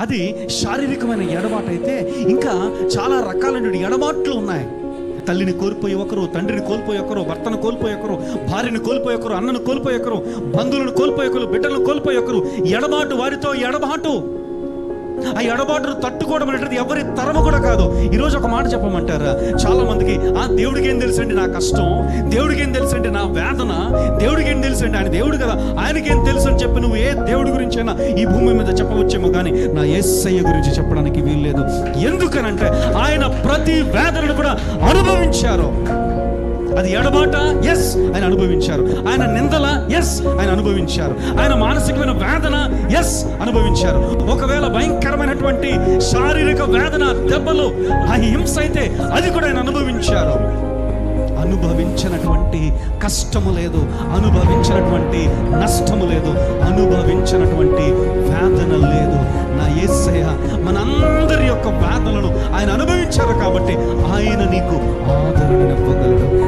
అది శారీరకమైన ఎడబాటు అయితే ఇంకా చాలా రకాలైన ఎడబాట్లు ఉన్నాయి. తల్లిని కోల్పోయి ఒకరు తండ్రిని కోల్పోయి ఒకరు భర్తను కోల్పోయి ఒకరు భార్యను కోల్పోయి ఒకరు అన్నను కోల్పోయి ఒకరు బంధువులను కోల్పోయి ఒకరు బిడ్డలను కోల్పోయి ఒకరు ఎడబాటు వారితో ఎడబాటు. ఆ ఎడబాటును తట్టుకోవడం అనేటువంటిది ఎవరి తరము కూడా కాదు. ఈరోజు ఒక మాట చెప్పమంటారా? చాలా మందికి ఆ దేవుడికి ఏం తెలుసండి నా కష్టం? దేవుడికి ఏం తెలుసండి నా వేదన? దేవుడికి ఏం తెలుసండి ఆయన దేవుడు కదా? ఆయనకి ఏం తెలుసు అని చెప్పి నువ్వు ఏ దేవుడి గురించి అయినా ఈ భూమి మీద చెప్పవచ్చేమో కానీ నా ఏసయ్య గురించి చెప్పడానికి వీల్లేదు. ఎందుకనంటే ఆయన ప్రతి వేదనను కూడా అనుభవించారు. అది ఎడబాట ఎస్ ఆయన అనుభవించారు. ఆయన నిందల ఎస్ ఆయన అనుభవించారు. ఆయన మానసికమైన వేదన ఎస్ అనుభవించారు. ఒకవేళ భయంకరమైనటువంటి శారీరక వేదన దెబ్బలు ఆ హింస అయితే అది కూడా ఆయన అనుభవించారు. అనుభవించినటువంటి కష్టము లేదు. అనుభవించినటువంటి నష్టము లేదు. అనుభవించినటువంటి వేదన లేదు. నా ఏసయ మనందరి యొక్క బాధలను ఆయన అనుభవించారు కాబట్టి ఆయన నీకు ఆదరణనివ్వగలడు